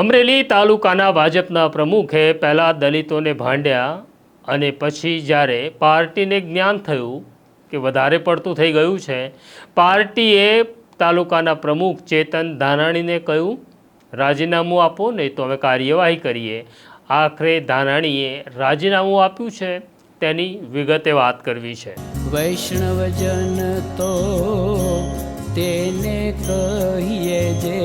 અમરેલી તાલુકાના ભાજપના પ્રમુખે પહેલાં દલિતોને ભાંડ્યા અને પછી જ્યારે પાર્ટીને જ્ઞાન થયું કે વધારે પડતું થઈ ગયું છે, પાર્ટીએ તાલુકાના પ્રમુખ ચેતન ધાનાણીને કહ્યું, રાજીનામું આપો, નહીં તો અમે કાર્યવાહી કરીએ. આખરે ધાનાણીએ રાજીનામું આપ્યું છે, તેની વિગતે વાત કરવી છે. વૈષ્ણવજન તો તેને કહીએ જે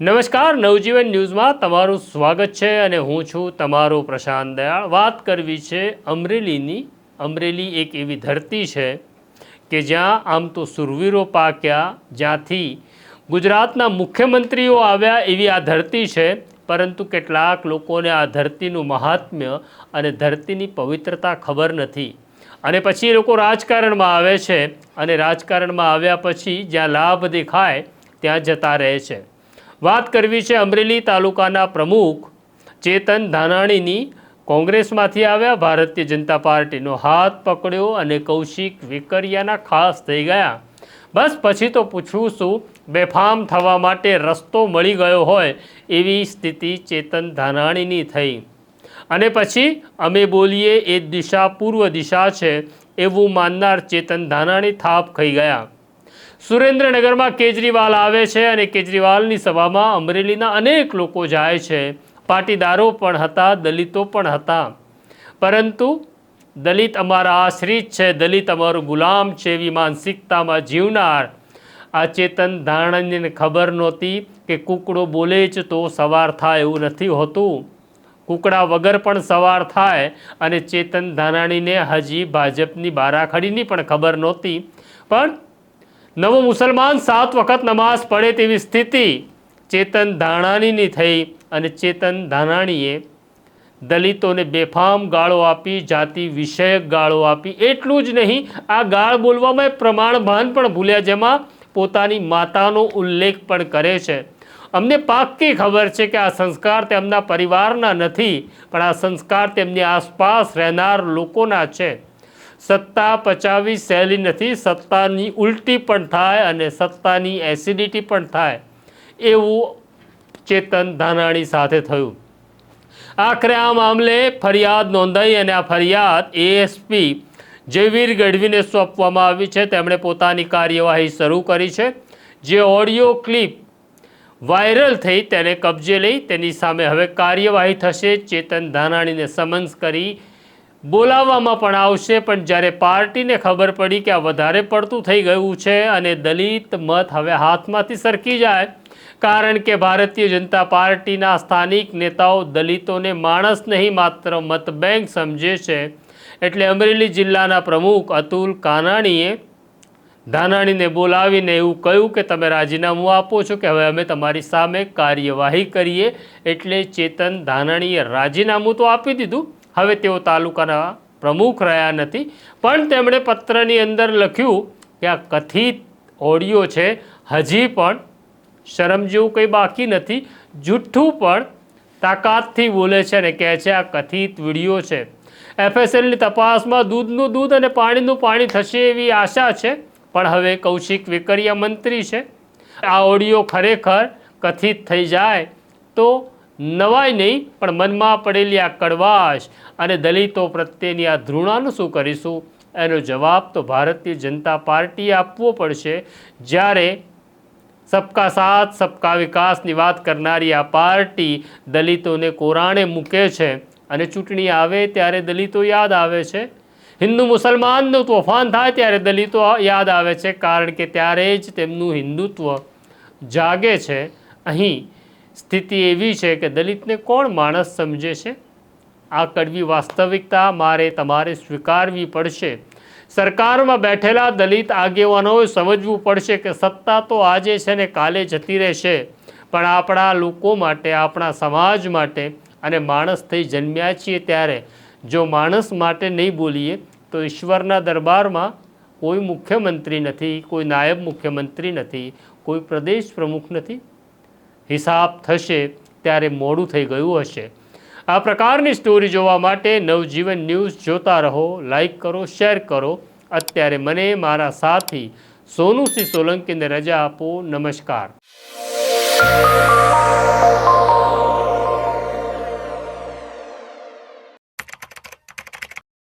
નમસ્કાર, નવજીવન ન્યૂઝમાં તમારું સ્વાગત છે અને હું છું તમારો પ્રશાંત દયાળ. વાત કરવી છે અમરેલીની. અમરેલી એક એવી ધરતી છે કે જ્યાં આમ તો સુરવીરો પાક્યા, જ્યાંથી ગુજરાતના મુખ્યમંત્રીઓ આવ્યા એવી આ ધરતી છે. પરંતુ કેટલાક લોકોને આ ધરતીનું મહાત્મ્ય અને ધરતીની પવિત્રતા ખબર નથી. અને પછી એ લોકો રાજકારણમાં આવે છે. અને રાજકારણમાં આવ્યા પછી જ્યાં લાભ દેખાય, ત્યાં જતા રહે છે. વાત કરવી છે અમરેલી તાલુકાના પ્રમુખ ચેતન ધાનાણીની. કોંગ્રેસમાંથી આવ્યા, ભારતીય જનતા પાર્ટીનો હાથ પકડ્યો અને કૌશિક વિકરિયાના ખાસ થઈ ગયા. બસ પછી તો પૂછવું શું બેફામ થવા માટે રસ્તો મળી ગયો હોય એવી સ્થિતિ ચેતન ધાનાણીની થઈ. અને પછી અમે બોલીએ, એ દિશા પૂર્વ દિશા છે, એવું માનનાર ચેતન ધાનાણી થાપ ખાઈ ગયા. સુરેન્દ્રનગરમાં કેજરીવાલ આવે છે અને કેજરીવાલની સભામાં અમરેલીના અનેક લોકો જાય છે. પાટીદારો પણ હતા, દલિતો પણ હતા. પરંતુ દલિત અમારા આશ્રિત છે, દલિત અમારું ગુલામ છે એવી માનસિકતામાં જીવનાર આ ચેતન ધારણીને ખબર નહોતી કે કૂકડો બોલે જ તો સવાર થાય એવું નથી હોતું. કૂકડા વગર પણ સવાર થાય અને ચેતન ધાનાણીને હજી ભાજપની બારાખડીની પણ ખબર નહોતી. પણ નવો મુસલમાન સાત વખત નમાઝ પડે તેવી સ્થિતિ ચેતન ધાણાણીની થઈ અને ચેતન ધાનાણીએ દલિતોને બેફામ ગાળો આપી, જાતિ વિષયક ગાળો આપી. એટલું જ નહીં, આ ગાળ બોલવામાં પ્રમાણભાન પણ ભૂલ્યા જેમાં પોતાની માતાનો ઉલ્લેખ પણ કરે છે. અમને પાક્કી ખબર છે કે આ સંસ્કાર તેમના પરિવારના નથી, પણ આ સંસ્કાર તેમની આસપાસ રહેનાર લોકોના છે. સત્તા પચાવી સહેલી નથી, સત્તાની ઉલટી પણ થાય અને સત્તાની એસિડિટી પણ થાય, એવું ચેતન ધાનાણી સાથે થયું. આખરે આ મામલે ફરિયાદ નોંધાઈ અને આ ફરિયાદ એએસપી જયવીર ગઢવીને સોંપવામાં આવી છે. તેમણે પોતાની કાર્યવાહી શરૂ કરી છે. જે ઓડિયો ક્લિપ વાયરલ થઈ તેને કબજે લઈ તેની સામે હવે કાર્યવાહી થશે. ચેતન ધાનાણીને સમન્સ કરી બોલાવવામાં પણ આવશે, પણ જ્યારે પાર્ટીને ખબર પડી કે આ વધારે પડતું થઈ ગયું છે અને દલિત મત હવે હાથમાંથી સરકી જાય, કારણ કે ભારતીય જનતા પાર્ટીના સ્થાનિક નેતાઓ દલિતોને માણસ નહીં, માત્ર મત બેંક સમજે છે. એટલે અમરેલી જિલ્લાના પ્રમુખ અતુલ કાનાણીએ ધાનાણીને બોલાવીને એવું કહ્યું કે તમે રાજીનામું આપો છો કે હવે અમે તમારી સામે કાર્યવાહી કરીએ. એટલે ચેતન ધાનાણીએ રાજીનામું તો આપી દીધું હવે તેઓ તાલુકાના પ્રમુખ રહ્યા નથી. પણ તેમણે પત્રની અંદર લખ્યું કે આ કથિત ઓડિયો છે. હજી પણ શરમ જેવું કંઈ બાકી નથી. જુઠ્ઠું પણ તાકાતથી બોલે છે અને કહે છે આ કથિત વીડિયો છે. એફએસએલની તપાસમાં દૂધનું દૂધ અને પાણીનું પાણી થશે એવી આશા છે. પણ હવે કૌશિક વેકરિયા મંત્રી છે. આ ઓડિયો ખરેખર કથિત થઈ જાય તો નવાય નહીં, પણ મનમાં પડેલી આ કડવાશ અને દલિતો પ્રત્યેની આ ધૃણાનું શું કરીશું? એનો જવાબ તો ભારતીય જનતા પાર્ટીએ આપવો પડશે. જ્યારે સબકા સાથ, સબકા વિકાસની વાત કરનારી આ પાર્ટી દલિતોને કોરાણે મૂકે છે અને ચૂંટણી આવે ત્યારે દલિતો યાદ આવે છે. હિન્દુ મુસલમાનનું તોફાન થાય ત્યારે દલિતો યાદ આવે છે, કારણ કે ત્યારે જ તેમનું હિન્દુત્વ જાગે છે. અહીં સ્થિતિ એવી છે કે દલિતને કોણ માણસ સમજે છે? આ કડવી વાસ્તવિકતા મારે તમારે સ્વીકારવી પડશે. સરકારમાં બેઠેલા દલિત આગેવાનોએ સમજવું પડશે કે સત્તા તો આજે છે ને કાલે જતી રહેશે. પણ આપણા લોકો માટે, આપણા સમાજ માટે અને માણસ થઈ જન્મ્યા છીએ ત્યારે જો માણસ માટે નહીં બોલીએ, તો ઈશ્વરના દરબારમાં કોઈ મુખ્યમંત્રી નથી, કોઈ નાયબ મુખ્યમંત્રી નથી, કોઈ પ્રદેશ પ્રમુખ નથી. હિસાબ થશે ત્યારે મોડું થઈ ગયું હશે. આ પ્રકારની સ્ટોરી જોવા માટે નવજીવન ન્યૂઝ જોતા રહો લાઈક કરો શેર કરો. અત્યારે મને, મારા સાથી સોનુસિંહ સોલંકીને રજા આપો. નમસ્કાર.